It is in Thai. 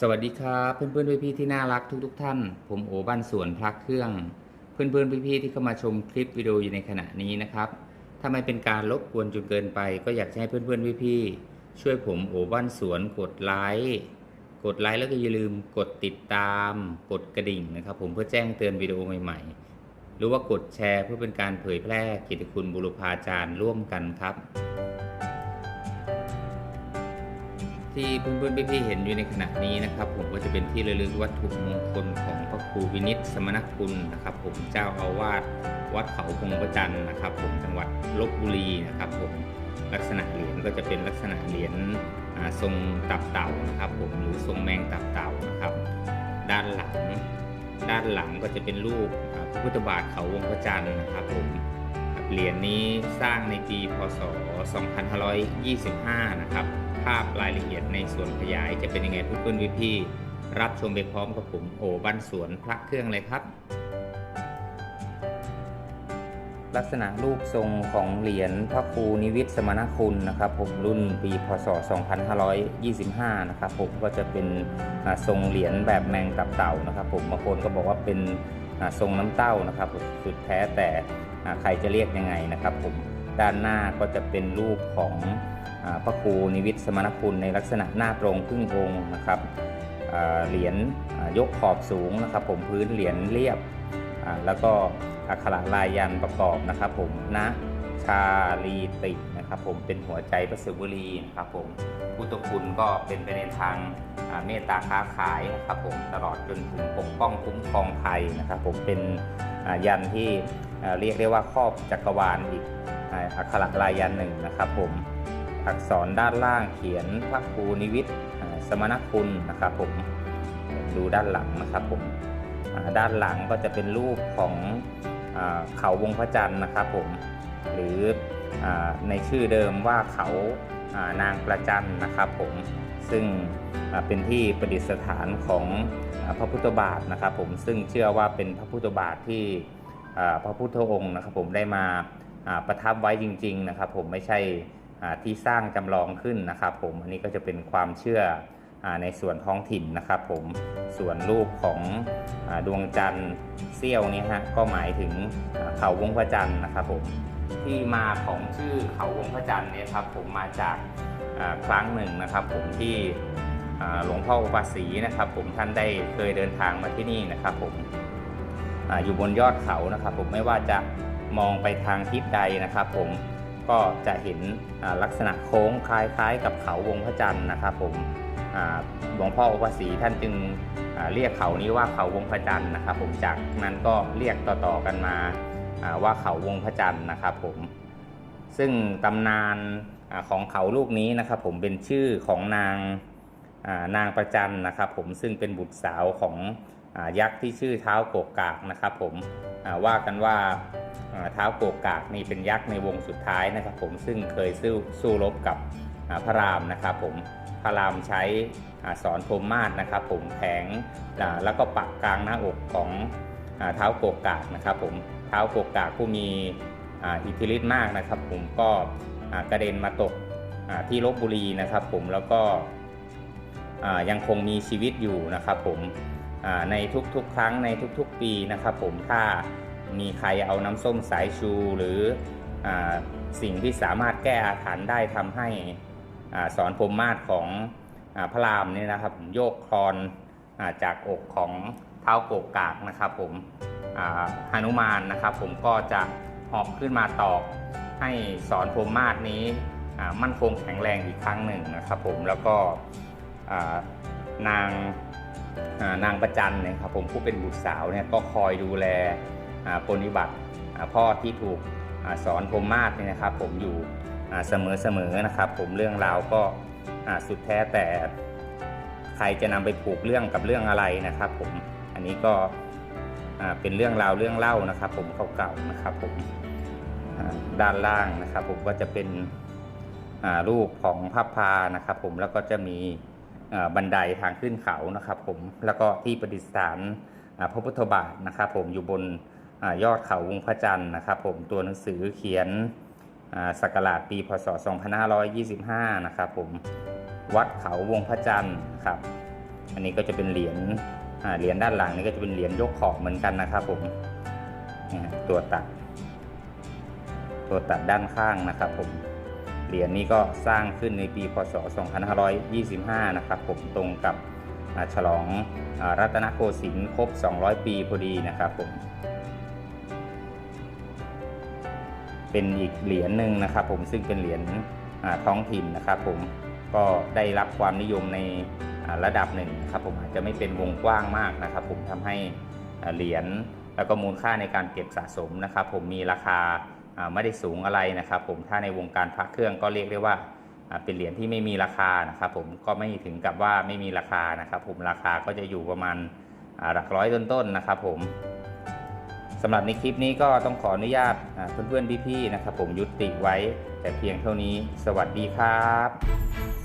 สวัสดีครับเพื่อนๆพี่ๆที่น่ารักทุกๆทท่าน ผมโอบ้านสวนพระเครื่อง เพื่อนๆพี่ๆที่เข้ามาชมคลิปวิดีโออยู่ในขณะนี้นะครับถ้าไม่เป็นการรบกวนจนเกินไป ก็อยากให้เพื่อนๆพี่ๆช่วยผมโอบ้านสวนกดไลค์กดไลค์แล้วก็อย่าลืมกดติดตาม กดกระดิ่งนะครับ ผมเพื่อแจ้งเตือนวิดีโอใหม่ ๆ หรือว่ากดแชร์เพื่อเป็นการเผยแพร่กิตติคุณบุรพาจารย์ร่วมกันครับ ที่เพื่อนๆพี่ๆเห็นอยู่ในขณะนี้นะครับ ผมก็จะเป็นที่ระลึกวัตถุมงคลของพระครูวินิตสมณคุณนะครับ ผมเจ้าอาวาสวัดเขาพงประจันนะครับ ผมจังหวัดลบบุรีนะครับ ผมลักษณะเหรียญก็จะเป็นลักษณะเหรียญทรงตับเต่านะครับ ผมหรือทรงแมงตับเต่านะครับ ด้านหลัง ด้านหลังก็จะเป็นรูปพระพุทธบาทเขาวงพระจันทร์นะครับผมเหรียญนี้สร้างในปีพศ 2525 นะครับ ภาพรายละเอียดในส่วนขยายจะเป็นยังไงเพื่อนๆพี่ๆรับชมไปพร้อมกับผมโอบ้านสวนพระเครื่องเลยครับ ลักษณะรูปทรงของเหรียญพระครูนิวิตสมณคุณนะครับ ผมรุ่นปีพศ 2525 นะครับผมก็จะเป็นทรงเหรียญแบบแมงตับเต่านะครับผมบางคนก็บอกว่าเป็นทรงน้ำเต้านะครับสุดแท้แต่ใครจะเรียกยังไงนะครับผมด้านหน้าก็จะเป็นรูปของ พระครูนิวิตสมณคุณในลักษณะหน้าตรงครึ่งองค์นะครับเหรียญยกขอบสูงนะครับ ผมพื้นเหรียญเรียบ แล้วก็อักขระลายยันประกอบนะครับ ผมนะชาลีตินะครับ ผมเป็นหัวใจพระศิวลีนะครับผมพุทธคุณก็เป็นไปในทางเมตตาค้าขายนะครับผมตลอดจนถึงปกป้องคุ้มครองภัยนะครับ ผมเป็นยันที่อ่าเรียกได้ว่าครอบจักรวาลอีกอักขระลายยันหนึ่งนะครับผม อักษรด้านล่างเขียนพระครูนิวิทย์อ่าสมณคุณนะครับผมดูด้านหลังนะครับผมด้านหลังก็จะเป็นรูปของอเขาวงพระจันทร์นะครับผมหรืออในชื่อเดิมว่าเขาานางประจันนะครับผมซึ่งเป็นที่ประดิษฐานของอพระพุทธบาทนะครับผมซึ่งเชื่อว่าเป็นพระพุทธบาทที่พระพุทธองค์นะครับผมได้มาประทับไว้จริง ๆนะครับ ผมไม่ใช่ ที่สร้างจำลองขึ้นนะครับ ผมอันนี้ก็จะเป็นความเชื่ออในส่วนท้องถิ่นนะครับ ผมส่วนรูปของอดวงจันทร์เสี้ยวนี้ฮะก็หมายถึงเขาวงพระจันทร์นะครับ ผมที่มาของชื่อเขาวงพระจันทร์เนี่ยครับ ผมมาจากครั้งหนึ่งนะครับ ผมที่หลวงพ่ออุปสีนะครับ ผมท่านได้เคยเดินทางมาที่นี่นะครับ ผมออยู่บนยอดเขานะครับ ผมไม่ว่าจะมองไปทางทิศใดนะครับ ผม ก็จะเห็นลักษณะโค้งคล้ายๆ กับเขาวงพระจันทร์นะครับผมหลวงพ่ออุปสีท่านจึงเรียกเขานี้ว่าเขาวงพระจันทร์นะครับผมจากนั้นก็เรียกต่อๆกันมาว่าเขาวงพระจันทร์นะครับผมซึ่งตำนานอของเขาลูกนี้นะครับผมเป็นชื่อของนางนางประจันนะครับผมซึ่งเป็นบุตรสาวของ ยักษ์ที่ชื่อเท้าโกกกากนะครับผมว่ากันว่าเท้าโกกากนี่เป็นยักษ์ในวงสุดท้ายนะครับผมซึ่งเคยสู้สู้รบกับพระรามนะครับผมพระรามใช้อสอนพรมมาศนะครับผมแผงอ่าแล้วก็ปักกลางหน้าอกของเท้าโกกากนะครับผมเท้าโกกากผู้มีอิทธิฤทธิ์มากนะครับ ผมก็กระเด็นมาตกที่ลบบุรีนะครับ ผมแล้วก็ยังคงมีชีวิตอยู่นะครับ ผม ในทุกๆ ครั้งในทุกๆ ปีนะครับผมถ้ามีใครเอาน้ำส้มสายชูหรืออสิ่งที่สามารถแก้อาถรรพ์ได้ทำให้อสอนพรมมาศของอพระรามนี่นะครับผมโยกคลอนอจากอกของเท้าโกกากนะครับผมอ่าหนุมานนะครับผมก็จะหอบขึ้นมาตอกให้สอนพรมมาศนี้มั่นคงแข็งแรงอีกครั้งหนึ่งนะครับผมแล้วก็นาง นางประจันเนี่ยครับผมผู้เป็นบุตรสาวเนี่ยก็คอยดูแลปฏิบัติพ่อที่ถูกอสอนพรมมาศเนี่ยนะครับ ผมอยู่เสมอๆนะครับ ผมเรื่องราวก็สุดแท้แต่ใครจะนำไปผูกเรื่องกับเรื่องอะไรนะครับ ผมอันนี้ก็เป็นเรื่องราวเรื่องเล่านะครับ ผมเก่าๆนะครับ ผมด้านล่างนะครับ ผมก็จะเป็นรูปของพระพานะครับ ผมแล้วก็จะมี บันไดทางขึ้นเขานะครับผมแล้วก็ที่ประดิษฐานพระพุทธบาทนะครับผมอยู่บนอยอดเขาวงพระจันทร์นะครับผมตัวหนังสือเขียนศักราชปีพศ 2525 นะครับผมวัดเขาวงพระจันทร์ครับอันนี้ก็จะเป็นเหรียญเหรียญด้านหลังนี่ก็จะเป็นเหรียญยกขอบเหมือนกันนะครับผมนี่ฮะตัวตัด ตัวตัดด้านข้างนะครับผม เหรียญนี้ก็สร้างขึ้นในปี พศ 2525 นะครับผมตรงกับฉลองอรัตนโกสินทร์ครบ 200 ปีพอดีนะครับผม เป็นอีกเหรียญหนึ่งนะครับผมซึ่งเป็นเหรียญท้องถิ่นนะครับผมก็ได้รับความนิยมในระดับหนึ่งนะครับผมอาจจะไม่เป็นวงกว้างมากนะครับ ผมทำให้เหรียญแล้วก็มูลค่าในการเก็บสะสมนะครับ ผมมีราคา ไม่ได้สูงอะไรนะครับ ผมถ้าในวงการพระเครื่องก็เรียกได้ว่าเป็นเหรียญที่ไม่มีราคานะครับ ผมก็ไม่ถึงกับว่าไม่มีราคานะครับ ผมราคาก็จะอยู่ประมาณหลักร้อยต้นๆนะครับ ผมสำหรับในคลิปนี้ก็ต้องขออนุญาตเพื่อนๆพี่ๆนะครับ ผมยุติไว้แต่เพียงเท่านี้ สวัสดีครับ